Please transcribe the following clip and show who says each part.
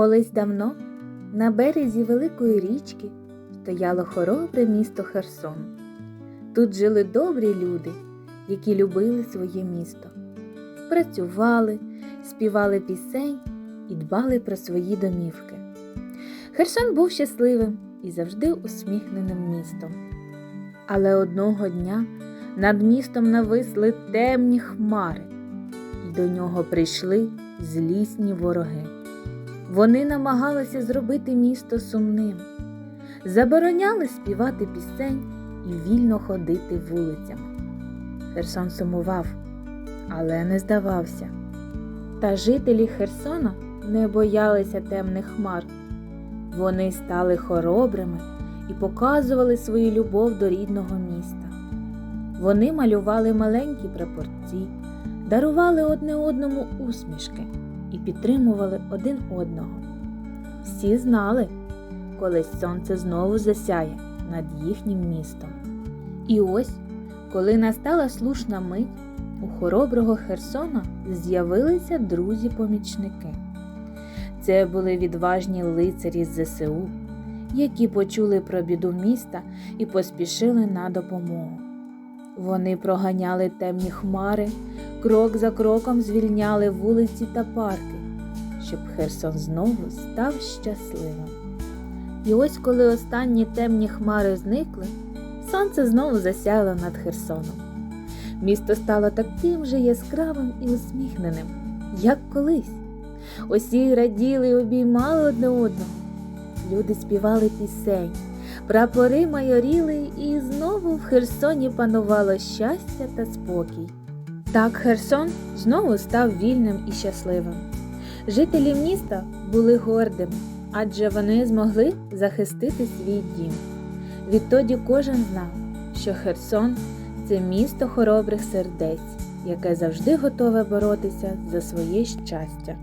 Speaker 1: Колись давно на березі великої річки стояло хоробре місто Херсон. Тут жили добрі люди, які любили своє місто, працювали, співали пісень і дбали про свої домівки. Херсон був щасливим і завжди усміхненим містом. Але одного дня над містом нависли темні хмари, і до нього прийшли злісні вороги. Вони намагалися зробити місто сумним, забороняли співати пісень і вільно ходити вулицями. Херсон сумував, але не здавався. Та жителі Херсона не боялися темних хмар. Вони стали хоробрими і показували свою любов до рідного міста. Вони малювали маленькі прапорці, дарували одне одному усмішки і підтримували один одного. Всі знали, колись сонце знову засяє над їхнім містом. І ось, коли настала слушна мить, у хороброго Херсона з'явилися друзі-помічники. Це були відважні лицарі з ЗСУ, які почули про біду міста і поспішили на допомогу. Вони проганяли темні хмари, крок за кроком звільняли вулиці та парки, щоб Херсон знову став щасливим. І ось коли останні темні хмари зникли, сонце знову засяяло над Херсоном. Місто стало таким же яскравим і усміхненим, як колись. Усі раділи і обіймали одне одного. Люди співали пісень, прапори майоріли, і знову в Херсоні панувало щастя та спокій. Так Херсон знову став вільним і щасливим. Жителі міста були гордими, адже вони змогли захистити свій дім. Відтоді кожен знав, що Херсон це місто хоробрих сердець, яке завжди готове боротися за своє щастя.